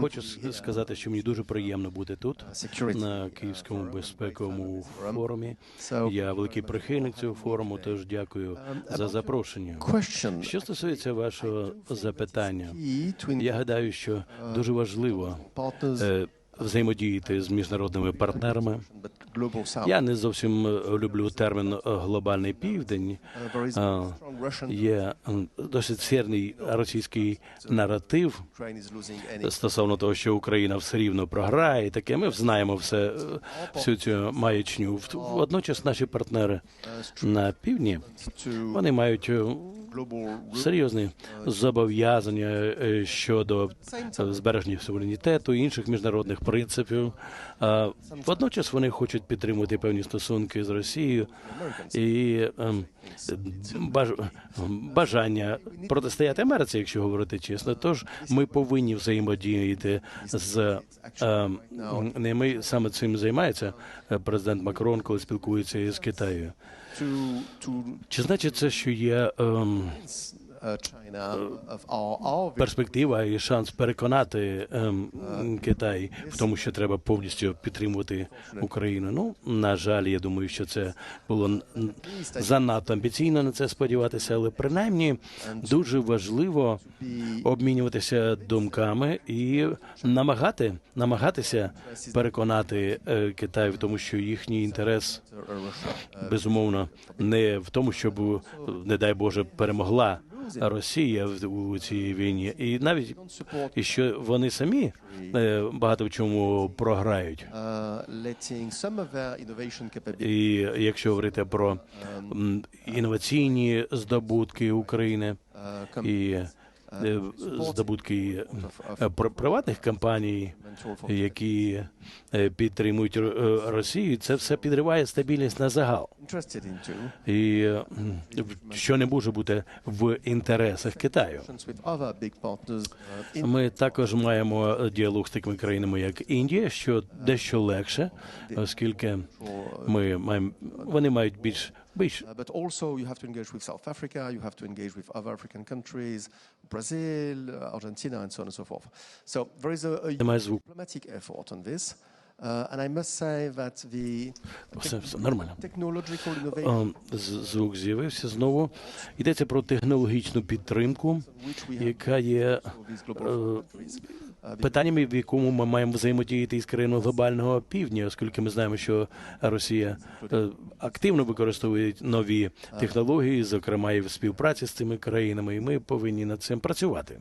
Хочу сказати, що мені дуже приємно бути тут на Київському безпековому форумі. Я великий прихильник цього форуму, тож дякую за запрошення. Що стосується вашого запитання, я гадаю, що дуже важливо е, взаємодіяти з міжнародними партнерами. Я не зовсім е, люблю термін е, глобальний південь. Є досить сильний російський наратив стосовно того, що Україна все рівно програє. і Таке ми знаємо все е, всю цю маячню. Водночас наші партнери на півдні вони мають серйозні зобов'язання е, щодо е, збереження суверенітету і інших міжнародних принципів. Водночас вони хочуть підтримувати певні стосунки з Росією і ем, бажання протистояти Америці, якщо говорити чесно. Тож ми повинні взаємодіяти з ем, ними. Саме цим займається е, президент Макрон, коли спілкується із Китаєю. Чи значить це, що є ем, It's перспектива і шанс переконати ем, Китай в тому, що треба повністю підтримувати Україну? Ну на жаль, я думаю, що це було занадто амбіційно на це сподіватися, але принаймні дуже важливо обмінюватися думками і намагати намагатися переконати е, Китай в тому, що їхній інтерес безумовно не в тому, щоб е, не дай Боже перемогла Росія в у цій війні, і навіть і що вони самі е, багато в чому програють. І якщо говорити про інноваційні здобутки України і е, здобутки е, при- приватних компаній, які е, підтримують е, Росію, це все підриває стабільність на загал. І е, що не може бути в інтересах Китаю. Ми також маємо діалог з такими країнами, як Індія, що дещо легше, оскільки ми маємо вони мають більш більш Uh, but also you have to engage with South Africa, you have to engage with other African countries, Brazil, uh, Argentina, and so on and so forth. So there is a, a diplomatic effort on this. Uh, and I must say that the Все, все нормально. technological innovation Ем, Звук з'явився знову. Йдеться про технологічну підтримку, яка є питаннями, в якому ми маємо взаємодіяти із країною глобального півдня, оскільки ми знаємо, що Росія е, активно використовує нові технології, зокрема і в співпраці з цими країнами, і ми повинні над цим працювати.